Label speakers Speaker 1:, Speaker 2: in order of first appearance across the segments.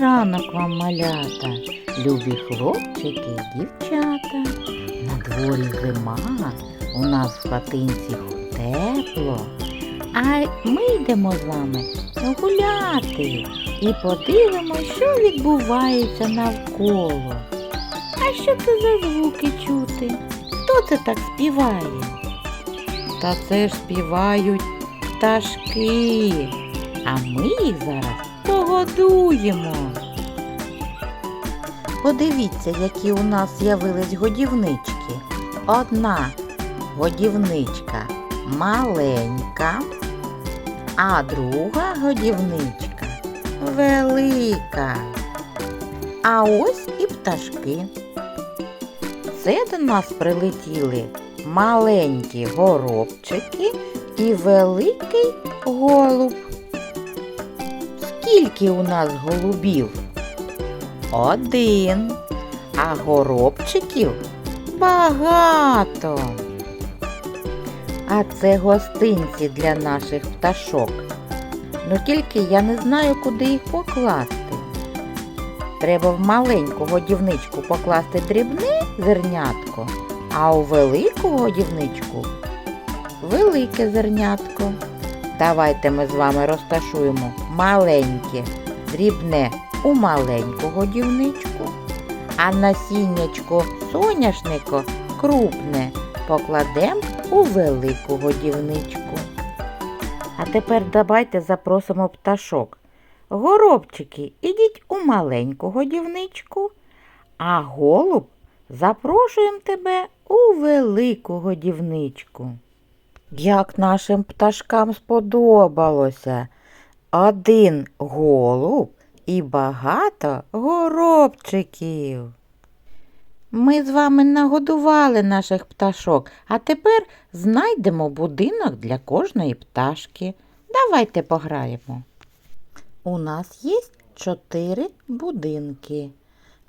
Speaker 1: ранок вам малята, любі хлопчики і дівчата. На дворі зима, у нас в хатинці тепло. А ми йдемо з вами гуляти і подивимося, що відбувається навколо. А що це за звуки чути? Хто це так співає? Та це ж співають пташки, а ми їх зараз погодуємо. Подивіться, які у нас з'явились годівнички. Одна годівничка маленька, а друга годівничка велика. А ось і пташки. Це до нас прилетіли маленькі горобчики і великий голуб. Скільки у нас голубів? Один. А горобчиків багато. А це гостинці для наших пташок. Ну тільки я не знаю, куди їх покласти. Треба в маленьку годівничку покласти дрібне зернятко, а у велику годівничку велике зернятко. Давайте ми з вами розташуємо маленьке дрібне у маленьку годівничку, а насіннячко соняшнико крупне покладемо у велику годівничку. А тепер давайте запросимо пташок. Горобчики, ідіть у маленьку годівничку, а голуб запрошуємо тебе у велику годівничку. Як нашим пташкам сподобалося один голуб і багато горобчиків. Ми з вами нагодували наших пташок, а тепер знайдемо будинок для кожної пташки. Давайте пограємо. У нас є чотири будинки: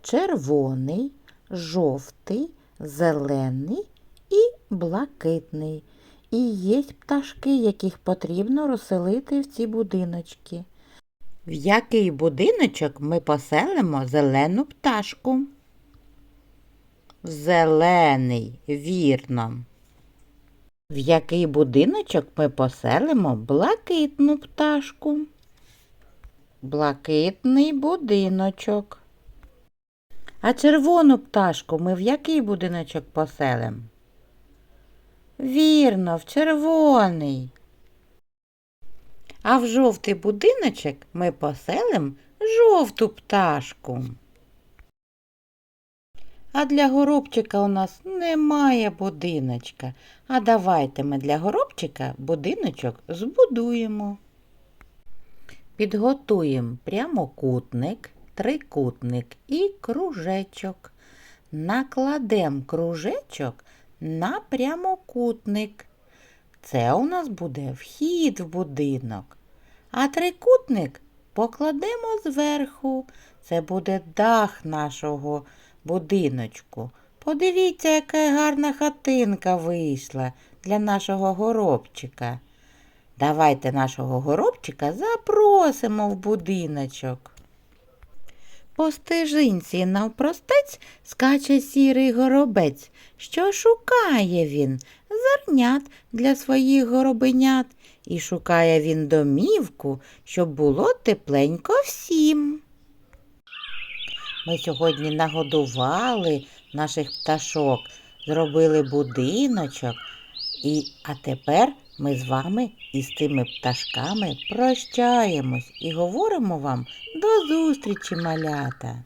Speaker 1: червоний, жовтий, зелений і блакитний. І є пташки, яких потрібно розселити в ці будиночки. В який будиночок ми поселимо зелену пташку? В зелений, вірно. В який будиночок ми поселимо блакитну пташку? Блакитний будиночок. А червону пташку ми в який будиночок поселим? Вірно, в червоний. А в жовтий будиночок ми поселим жовту пташку. А для горобчика у нас немає будиночка. А давайте ми для горобчика будиночок збудуємо. Підготуємо прямокутник, трикутник і кружечок. Накладемо кружечок на прямокутник. Це у нас буде вхід в будинок. А трикутник покладемо зверху. Це буде дах нашого будиночку. Подивіться, яка гарна хатинка вийшла для нашого горобчика. Давайте нашого горобчика запросимо в будиночок. По стежинці навпростець скаче сірий горобець. Що шукає він? Зернят для своїх горобенят. І шукає він домівку, щоб було тепленько всім. Ми сьогодні нагодували наших пташок, зробили будиночок. І, а тепер ми з вами із тими пташками прощаємось і говоримо вам до зустрічі, малята.